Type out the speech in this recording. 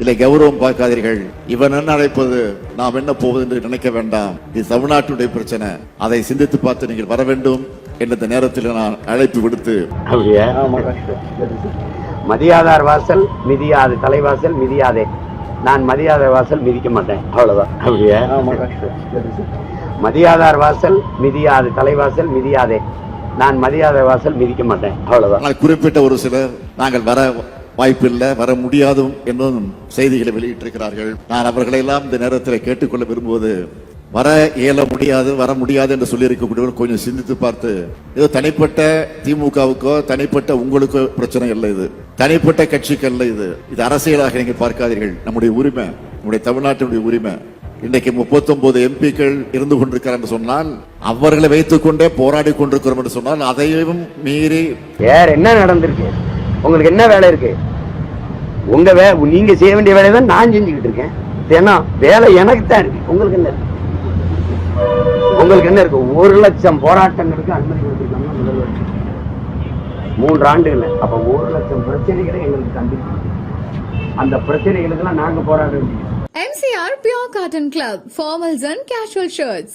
இல்லை கௌரவம் பார்க்காதீர்கள். இவன் என்ன அழைப்பது? நாம் என்ன போவது என்று நினைக்க வேண்டாம். இது தமிழ்நாட்டுடைய பிரச்சனை. அதை சிந்தித்து பார்த்து நீங்கள் வர வேண்டும் என்ற நேரத்தில் நான் அழைப்பு விடுத்து. மதியாதார் வாசல் மிதியாது தலைவாசல் மிதியாதே. நான் மதியாத வாசல் மிதிக்க மாட்டேன். அவ்வளவுதான். அப்படியே? மதியாதார் வாசல் மிதியாது தலைவாசல் மிதியாதே. நான் மதியாத வாசல் மிதிக்க மாட்டேன். அவ்வளவுதான். குறிப்பிட்ட ஒரு சிலர் நாங்கள் வர வாய்ப்பில்லை வர முடியாதும் என்னும் செய்திகளை வெளியிட்டிருக்கிறார்கள். நான் அவர்களை எல்லாம் இந்த நேரத்தில் கேட்டுக்கொள்ள விரும்புவது வர இயல முடியாது வர முடியாது என்று சொல்லி இருக்கக்கூடியவர்கள் கொஞ்சம் சிந்தித்து பார்த்து ஏதோ தனிப்பட்ட திமுகவுக்கோ தனிப்பட்ட உங்களுக்கோ பிரச்சனை இல்லை இது. தனிப்பட்ட கட்சிக்கு அல்ல இது. இது அரசியலாக நீங்கள் பார்க்காதீர்கள். நம்முடைய உரிமை நம்முடைய தமிழ்நாட்டினுடைய உரிமை. இன்றைக்கு 39 எம்பிக்கள் இருந்து கொண்டிருக்கிறார் என்று சொன்னால் அவர்களை வைத்துக் கொண்டே போராடி கொண்டிருக்கிறோம் என்று சொன்னால் அதையும் மீறி வேற என்ன நடந்திருக்கு? உங்களுக்கு என்ன வேலை இருக்கு? உங்க வே நீங்க செய்ய வேண்டிய வேலையை தான் நான் செஞ்சுக்கிட்டு இருக்கேன். ஏன்னா வேலை எனக்கு தான் இருக்கு. உங்களுக்கு என்ன இருக்கு? உங்களுக்கு என்ன இருக்கு? ஒரு லட்சம் போராட்டங்களுக்கு அனுமதி கொடுத்துருக்காங்க முதல்வர். மூன்று ஆண்டுகள் அப்ப ஒரு லட்சம் பிரச்சனைகளை எங்களுக்கு தந்திருக்கு. அந்த பிரச்சனைகளுக்கெல்லாம் நாங்க போராட வேண்டியது. MCR Pure Cotton Club, formals and casual shirts.